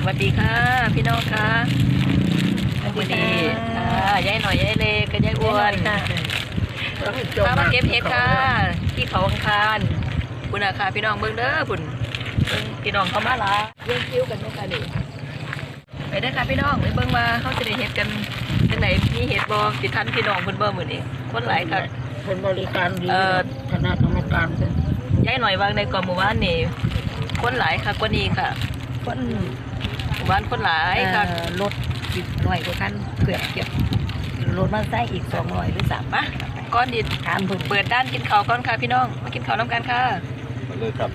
สวัสดีค่ะพี่น้องค่ะสวัสดีอ่ายายหน่อยยายเล็กกับยายอ้วนค่ะข้ามาเก็บเห็ดค่ะ ที่เขาอังคารบุญอาคาพี่น้องเบิ่งเด้อบุญเบิ่งพี่น้องเขามาละเยี่ยมคิ้วกันเด้อค่ะนี่ไปเด้อค่ะพี่น้องไปเบิ่งว่าเขาจะได้เห็ดกันจังไหนมีเห็ดบ่สิทันพี่น้องเพิ่นเบิ่มื้อนี้คนหลายค่ะคนบริการดีเอ่อคณะกรรมการเป็นยายหน่อยวางในกล่องหมู่บ้านนี่คนหลายค่ะกว่านี้ค่ะคนหมู่ บ้านคนหลายค่ะเอ่อรถสิบหน่วยกว่าคันเกือบเก็บรถมาใส่อีกสองร้อยหรือสามมาก้อนดิถามเพิ่นเปิดด้านกินข้าวก่อนค่ะพี่น้อง มากินข้าวน้ำกันค่ะมาเลยครับ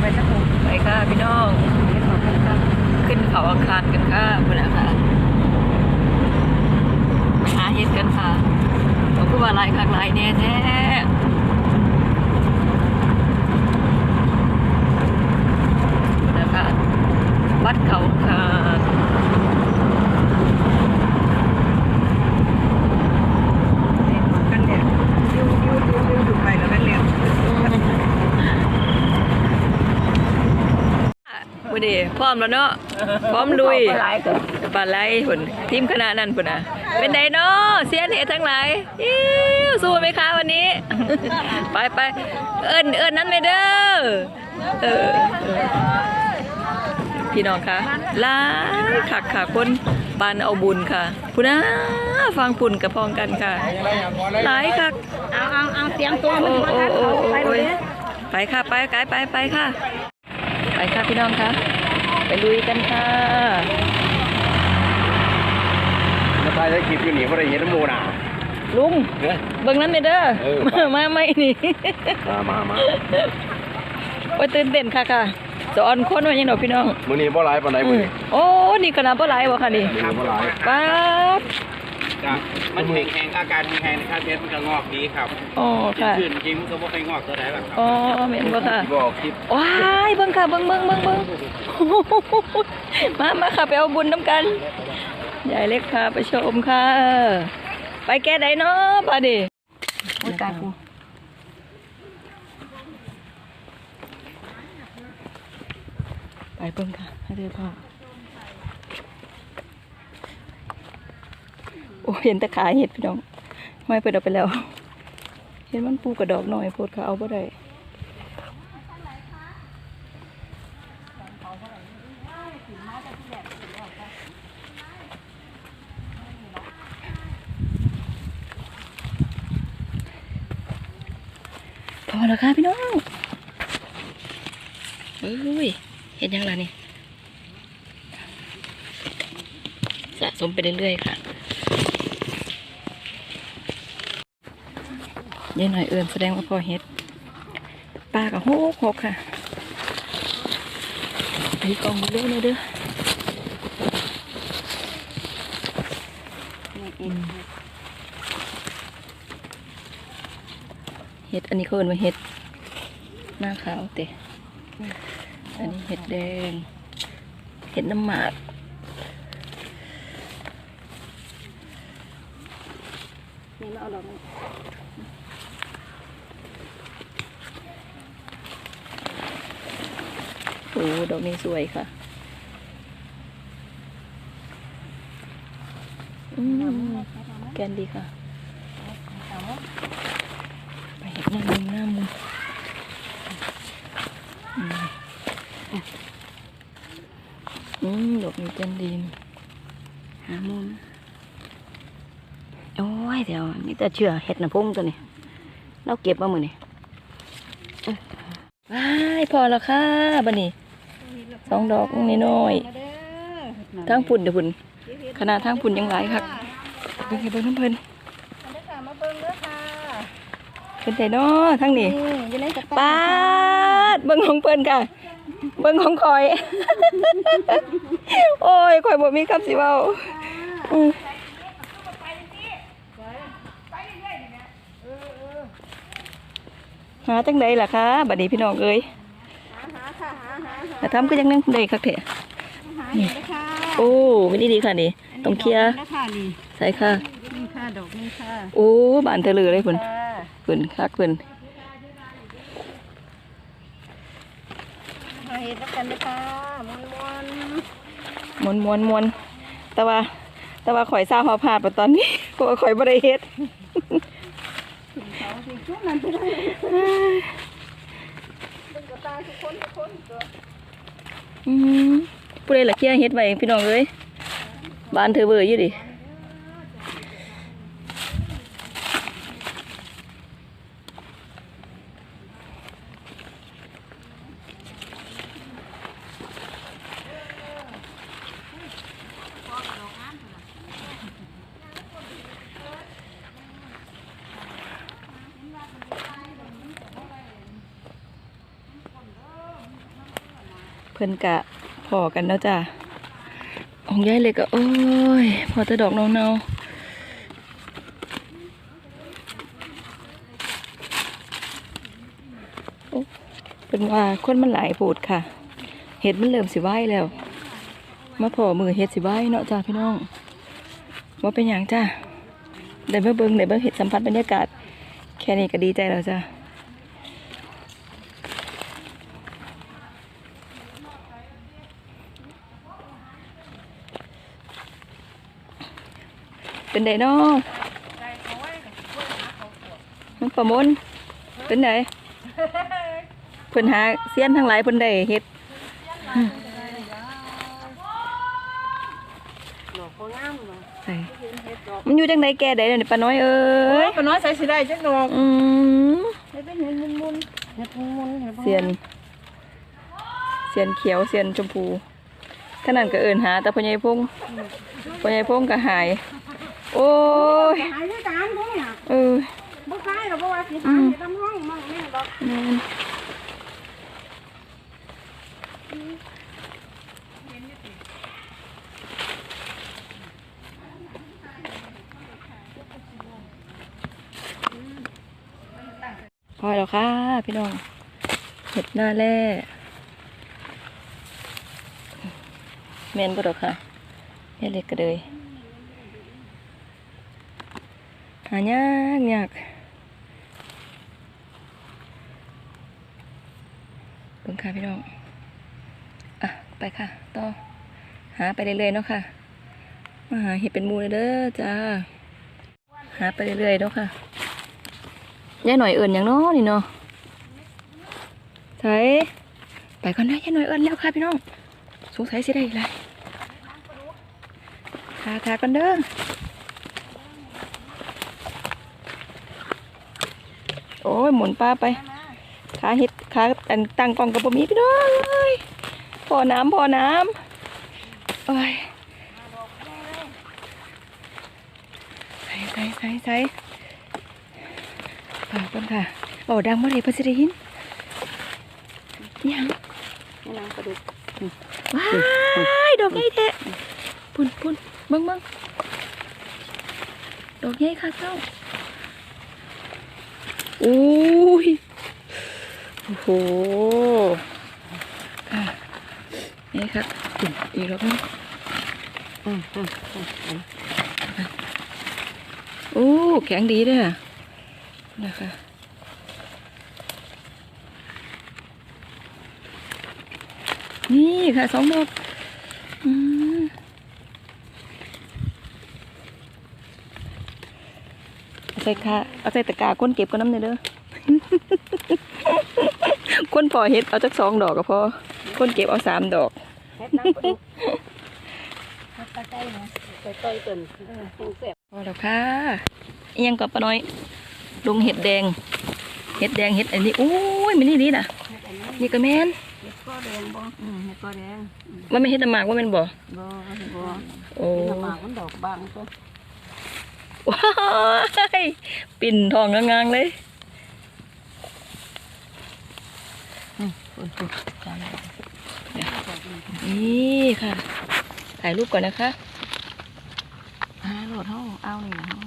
ไปสักคนไปค่ะพี่น้องขึ้นเขาอังคารกันค่ะคุณอาค่ะหาเห็ดกันค่ะบอกคือว่าหลายคักหลายแน่แท้คุณอาค่ะวัดเขาอังคาร กันเนี่ยยิ้วยิ้วยิ้วยิ้วถูกไป วกันเนี่ยวันนี้พร้อมแล้วเนาะพร้อมลุยปลาไหลผลทีมคณะนั้นพุ่นะเป็นไดเนาะเสียนเฮดทั้งหลายอิ้วสู้ไหมคะวันนี้ ไปไปเอิ้นเอิ้นนั้นไม่เด้อเออ พี่น้องคะหลายคักค่ะคนปานเอาบุญค่ะพุ่นนะฟังปุ่นกับพองกันค่ะหลายคักเอาเอาเอาเสียงตัวโอ้มันโอ้มาโอ้เขาโอ้ไปเลยไปค่ะไปไกลไปไปค่ะ ไปค่ะพี่น้องคะไปลุยกันค่ะมาถ่ายได้คลิปอยู่นี่เพราะได้เห็นน้ำมูน่ะลุงเฮ้ยเบิ่งนั้นไปเด้อเออไปมาไม่นี่มามามาว่าตื่นเต้นค่ะค่ะ สอนคนว่ายังดอกพี่น้องมื้อนี้บ่หลายปานใดอืมื้อมนี้โอ้นี่ขนาดบ่หลายบ่ค่ะนี่มื้อนี้บ่หลายป๊าดครับมันแห้งๆอาการแห้งๆนะครับเพชรมันก็งอกดีครับอ๋อค่ะขึ้นจริงมันก็บ่ค่อยงอกตัวไหนหรอกครับอ๋อแม่นบ่ค่ะที่บอกคลิปว้ายเบิ่งค่ะเบิ่งเบิ่งเบิ่งเบิ่งมามาค่ะไปเอาบุญน้ำกันยายเล็กค่ะไปชมค่ะ ไปแก้ใดเนาะป่าดิโอ้ยตายกู ไปเบิ่งค่ะให้ด้พ่อโอ้เห็นแต่ขาเห็ดพี่น้องไม่เปิดเอาไปแล้ว เห็นมันปูกระดอกหน่อยโพดเขาเอาบ่ได้พอแล้วค่ะพี่น้องเอ้ย เห็นยังล่ะนี่สะสมไปเรื่อยๆค่ะเย็นหน่อยเอื่นแสดงว่าพอเฮ็ดปลากับโฮกหกค่ะไปกองมาเรื่อยเลยเด้ออืมเห็ดอันนี้เขาเอิ้นว่าเห็ดหน้าขาวเตะ อันนี้เห็ดแดง เห็ดน้ำหมากนี่มาเอาดอกนี้โอ้ดอกนี้สวยค่ะอืมแกนดีค่ะ ไปเห็ดหน้ามุมหน้ามุมอืม อืมดอกนี้แกนดีหามุมโอ้ยเดี๋ยวนี่แต่เชื่อเห็ดนะพุ่งตัวนี้เราเก็บมามือนี่ว้ายพอแล้วค่ะบันนี้สองดอกนี่น้อยๆทั้งพุ่นเดี๋ยวพุ่นขนาดทั้งพุ่นยังหลายครับเบิ่งให้เบิ่งน้ำเพิ่นมาเบิ่งเด้อค่ะเป็นไดเนาะทั้งนี้นี่อยู่ในกระปาดเบิ่งของเพิ่นค่ะ เบิ่งของคอย โอ้ยคอยบ่มีคำสิเว้าอืมหาจังใดล่ะคะบัดนี้พี่น้องเอ้ยหาค่ะหาหาหาแต่ทำก็ยังนั่งได้คักแท้หาเห็นนะคะโอ้ไม่ดีดีค่ะนี่ต้องเคลียร์นะคะนี่ใส่ค่ะนี่ค่ะดอกนี่ค่ะโอ้บานเตลือเลยพุ่นค่ะพุ่นคักพุ่น มาเฮ็ ดแล้วกันนะคะมวนมวนมวนมวนมวนแต่ว่า แต่ว่าข่อยทราบพอพลาดไปตอนนี้เพราะว่าข่อยบ่ได้เฮ็ดเขาสิชุดนั้นไปเลยเป็นกระตายทุกคนทุกคนตัวอืมผู้ใดล่ะเคลียร์เฮ็ดไว้พี่น้องเอ้ยบ้านเธอเบอร์อยู่ดิเพิ่นกะพอกันแล้วจ้ะของยายเล็กก็โอ้ย พอแต่ดอกเนาๆเป็นว่าคนมันหลายโพูดค่ะ เห็ดมันเริ่มสิไหวแล้ว มาพอมือเห็ดสิไหวเนาะจ้าพี่น้องว่าเป็นอย่างจ้าได้มาเบิ่งได้มาเห็ดสัมผัสบรรยากาศ แค่นี้ก็ดีใจแล้วจ้า เป็นไดเนาะมันประมนเป็นไดเพิ่นหาเสี้ยนทั้งหลายเพิ่นได้เฮ็ดดอกบ่งามบ่ใส่มันอยู่จังไดแก่ได้เดี๋ยวนี้ป้าน้อยเอ้ยปน้อยใส่สิได้จักดอกอืมเฮ็ดเป็นเห็ดมุนๆเฮ็ดมุนๆเฮ็ดเสียนเสียนเขียวเสียนชมพูขนาดก็เอิ้นหาแต่พ่อใหญ่พงพ่อใหญ่พงก็หาย โอ้ยหายด้วยกันพวกเนี่ยเออบ่คายหรอกเพราะว่าสิหาเฮ็ดตามห้องมั่งแม่ดอกแม่นพอแล้วค่ะ พี่น้องเห็ดหน้าแร่เมนบ่ดอกค่ะเฮ็ดเล็กก็เลย หายากยากเบิ่งค่ะพี่น้อง อะ ไปค่ะ ต่อ หาไปเรื่อยๆเนาะค่ะ มาหาเห็ดเป็นมูเลยเด้อจ้า หาไปเรื่อยๆเนาะค่ะยาหน่อยเอิ่นอย่างเน้อนี่เนาะใส่ไปก่อนนะยาหน่อยเอิ้นแล้วค่ะพี่น้อง สงสัยสิได้อีกแล้วทาทากันเด้อ โอ้ยหมุนป้าไปขาเห็ดขาอันตั้งกล้องกับบ่มีพี่น้องเอ้ยพอน้ำพอน้ำโอ้ยใส่ใส่ใส่ใส่ฝากกันค่ะโอ้ดังเมื่อไรเพิ่นสิได้ยินยังนี่นางกระดูกว้ายดอกใหญ่แท้ปุ่นปุ่นเบิ่งเบิ่งดอกใหญ่ค่ะเจ้า อุ้ยโอ้โหนี่ครับอีกรอบนึงอืมอืมอืมโอ้แข็งดีด้อนะคะนี่ค่ะสองดอกอืมเอา ใส่ค่ะเอาใส่ตะกร้าก้นเก็บก็น้ำเลยเด้อก้นพอเฮ็ดเอาจักสองดอกก็พอก้นเก็บเอาสามดอกเฮ็ดนางกระดูกเฮ็ดตะไคร้นะใส่ต้อยต้นเออแห้งแซ่บพอแล้วค่ะอิหยังกับป้าน้อยลุงเห็ดแดง เห็ดแดงเห็ดอันนี้โอ้ยมันนี่ดีน่ะเฮ็ดอันนั้นนี่ก็แม่นเฮ็ดก็แดงบ่อืมเฮ็ดก็แดงว่าไม่นเห็ดน้ำหมากว่าแม่นบ่บ่บ่โอ้เฮ็ดน้ำหมากมันดอกบางตัวว้าย ปิ่นทองงางๆเลยนี่ค่ะ ถ่ายรูปก่อนนะคะอาโหลดเฮาเอาหนี่นะเฮา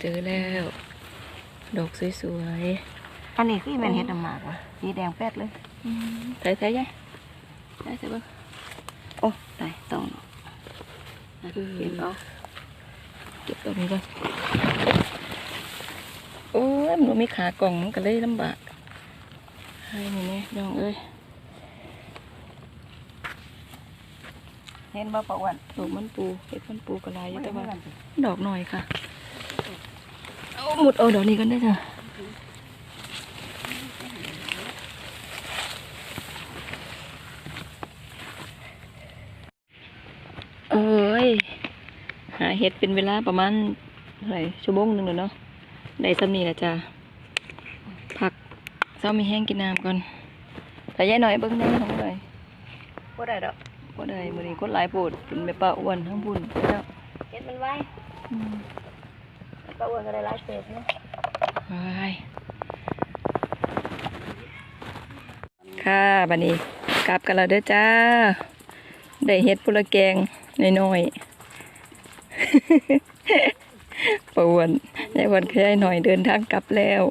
เจอแล้ว ดอกสวยๆ อันนี้คือแม่นเฮ็ดหมากว่ะสีแดงแป๊ดเลยถ่ายถ่ายยังได้ใช่ปะโอ้ตายต้องเก็บเอา เก็บตรงนี้ก่อนโอ้ยหนูมีขากล่องก็เลยลำบากให้นี่นี่น้องเอ้ยเห็นบ่ปะวันดอกมันปูเห็ดมันปูกระไรยู่แต่ว่าดอกหน่อยค่ะเอาหมุดเอาดอกนี้กันได้จ้ะ เห็ดเป็นเวลาประมาณเท่าไหร่ชั่วโมงหนึ่งแล้วเนาะได้สำนีและจ้ะผักเศร้ามีแห้งกินน้ำก่อนแต่ยายหน่อยเบิ้งได้ของหน่อยบ่ได้ดอกก็ได้มื้อนี้คนหลายโปรดเป็นแม่ป้าอ้วนทั้งบุญแล้วเห็นมันไว้อืมปะอ้วนก็ได้หลายเศษเนาะไปค่ะบัดนี้กลับกันแล้วเด้อจ้า ได้เฮ็ดพุละแกงน้อยๆ ปวนยายอ้วนขยายหน่อยเดินทางกลับแล้ว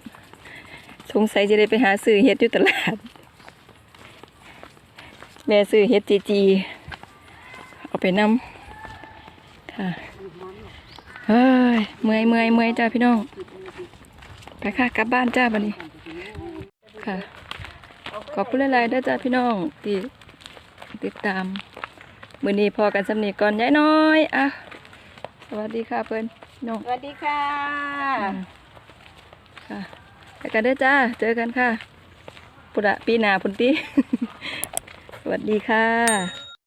สงสัยจะได้ไปหาซื้อเฮ็ดอยู่ตลาด แม่ซื้อเฮ็ดจีจี เอาไปนำค่ะเฮ้ยเมื่อยเมื่อยเมื่อยจ้าพี่น้องไปค่ะกลับบ้านจ้าบันนี้ ค่ะ ขอบคุณหลายๆด้จ้าพี่น้องที่ติดตาม มือนี้พอกันสำนีก่อนยายน้อย อะ สวัสดีค่ะเพื่อนพี่น้องสวัสดีค่ะอืมค่ะไปกันเด้อจ้า เจอกันค่ะ ปุระปีหนาพุนตีสวัสดีค่ะ